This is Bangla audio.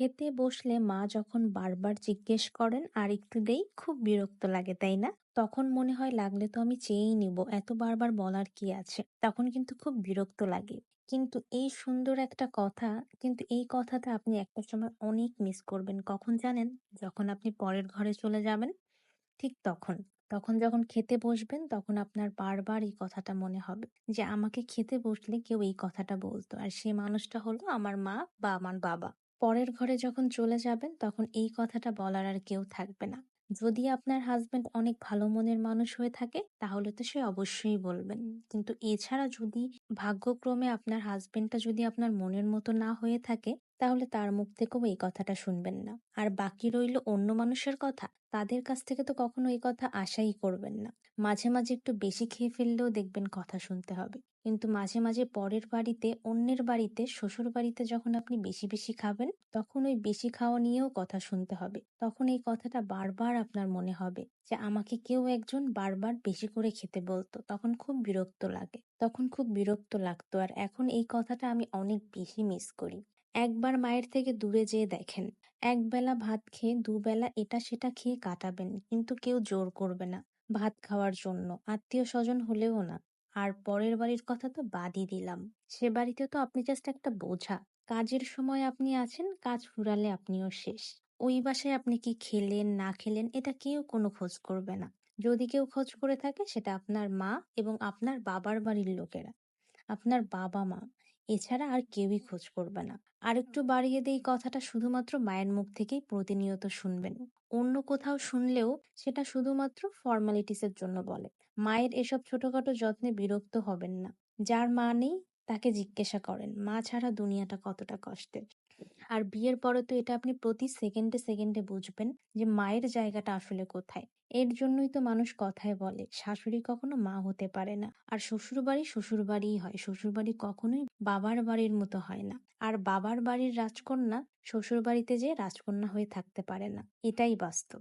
খেতে বসলে মা যখন বারবার জিজ্ঞেস করেন আর একটু দেই? খুব বিরক্ত লাগে, তাই না? তখন মনে হয় লাগলে তো আমি চেয়েই নিব, এত বারবার বলার কি আছে? তখন কিন্তু খুব বিরক্ত লাগে। কিন্তু এই সুন্দর একটা কথা, কিন্তু এই কথাটা আপনি একটা সময় অনেক মিস করবেন। কখন জানেন? যখন আপনি পরের ঘরে চলে যাবেন, ঠিক তখন। তখন যখন খেতে বসবেন, তখন আপনার বারবার এই কথাটা মনে হবে যে, আমাকে খেতে বসলে কেউ এই কথাটা বলতো। আর সে মানুষটা হলো আমার মা বা আমার বাবা। পরের ঘরে যখন চলে যাবেন, তখন এই কথাটা বলার আর কেউ থাকবে না। যদি আপনার হাজবেন্ড অনেক ভালো মনের মানুষ হয়ে থাকে, তাহলে তো সে অবশ্যই বলবেন। কিন্তু এছাড়া যদি ভাগ্যক্রমে আপনার হাজবেন্ডটা যদি আপনার মনের মতো না হয়ে থাকে তাহলে তার মুখ থেকেও এই কথাটা শুনবেন না। আর বাকি রইল অন্য মানুষের কথা। তাদের কাছ থেকে তো কখনো এই কথা আশাই করবেন না। মাঝে মাঝে একটু বেশি খেয়ে ফেললেও দেখবেন কথা শুনতে হবে। কিন্তু মাঝে মাঝে পরের বাড়িতে, অন্যের বাড়িতে, শ্বশুর বাড়িতে যখন আপনি বেশি বেশি খাবেন, তখন ওই বেশি খাওয়া নিয়েও কথা শুনতে হবে। তখন এই কথাটা বারবার আপনার মনে হবে যে, আমাকে কেউ একজন বারবার বেশি করে খেতে বলতো। তখন খুব বিরক্ত লাগে। তখন খুব বিরক্ত লাগতো। আর এখন এই কথাটা আমি অনেক বেশি মিস করি। একবার মায়ের থেকে দূরে যেয়ে দেখেন। একবেলা ভাত খেয়ে, দুবেলা এটা সেটা খেয়ে কাটাবেন, কিন্তু কেউ জোর করবে না ভাত খাওয়ার জন্য। আত্মীয় স্বজন হলেও না। আর পরের বাড়ির কথা তো বাদই দিলাম। সে বাড়িতে তো আপনি জাস্ট একটা বোঝা। কাজের সময় আপনি আছেন, কাজ ফুরালে আপনিও শেষ। ওই বাসায় আপনি কি খেলেন, না খেলেন, এটা কেউ কোনো খোঁজ করবে না। যদি কেউ খোঁজ করে থাকে, সেটা আপনার মা এবং আপনার বাবার বাড়ির লোকেরা। আপনার বাবা মা। এছাড়া আর কেউই খোঁজ করবে না। আর একটু বাড়িয়ে দেই কথাটা শুধুমাত্র মায়ের মুখ থেকেই প্রতিনিয়ত শুনবেন। অন্য কোথাও শুনলেও সেটা শুধুমাত্র ফর্মালিটিসের জন্য বলে। মায়ের এসব ছোটখাটো যত্নে বিরক্ত হবেন না। যার মা নেই তাকে জিজ্ঞাসা করেন, মা ছাড়া দুনিয়াটা কতটা কষ্টের? আর বিয়ের পরে তো এটা আপনি প্রতি সেকেন্ডে সেকেন্ডে বুঝবেন যে মায়ের জায়গাটা আসলে কোথায়। এর জন্যই তো মানুষ কথায় বলে, শাশুড়ি কখনো মা হতে পারে না। আর শ্বশুর বাড়ি শ্বশুর বাড়িই হয় শ্বশুর বাড়ি কখনোই বাবার বাড়ির মতো হয় না। আর বাবার বাড়ির রাজকন্যা শ্বশুর বাড়িতে যে রাজকন্যা হয়ে থাকতে পারে না। এটাই বাস্তব।